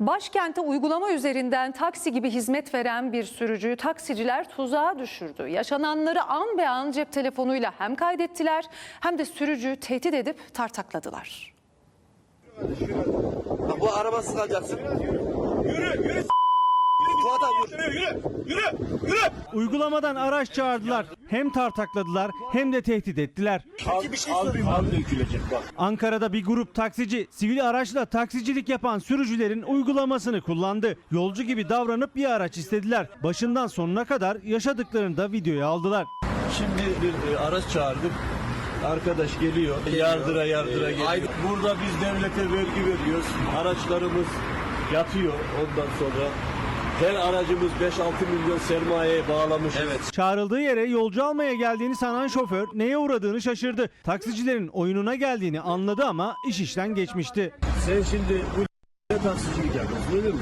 Başkente uygulama üzerinden taksi gibi hizmet veren bir sürücüyü taksiciler tuzağa düşürdü. Yaşananları an be an cep telefonuyla hem kaydettiler hem de sürücüyü tehdit edip tartakladılar. Bu arabasız kalacaksın. Yürü yürü. Adam yürü. Yürü yürü yürü yürü. Uygulamadan araç çağırdılar. Hem tartakladılar hem de tehdit ettiler. Peki bir şey sorayım. Abi dökülecek bak. Ankara'da bir grup taksici sivil araçla taksicilik yapan sürücülerin uygulamasını kullandı. Yolcu gibi davranıp bir araç istediler. Başından sonuna kadar yaşadıklarını da videoya aldılar. Şimdi bir e, araç çağırdık. Arkadaş geliyor. Yardıra yardıra geliyor. Aynen. Burada biz devlete vergi veriyoruz. Araçlarımız yatıyor ondan sonra. Her aracımız 5-6 milyon sermayeye bağlamış. Evet. Çağrıldığı yere yolcu almaya geldiğini sanan şoför neye uğradığını şaşırdı. Taksicilerin oyununa geldiğini anladı ama iş işten geçmişti. Sen şimdi bu ne taksicilik yapıyorsun öyle mi?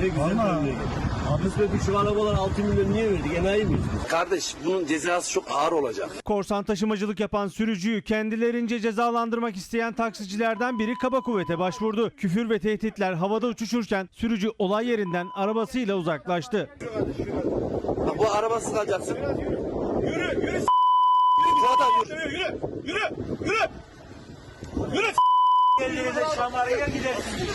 Ne güzel bir peki şu arabalar 6 milyon niye verdik? Enayi miyiz biz? Kardeş bunun cezası çok ağır olacak. Korsan taşımacılık yapan sürücüyü kendilerince cezalandırmak isteyen taksicilerden biri kaba kuvvete başvurdu. Küfür ve tehditler havada uçuşurken sürücü olay yerinden arabasıyla uzaklaştı. Bak bu arabasız kalacaksın. Yürü yürü. Adam yürü. Yürü yürü yürü yürü. Yürü. Şamaraya gidersiniz.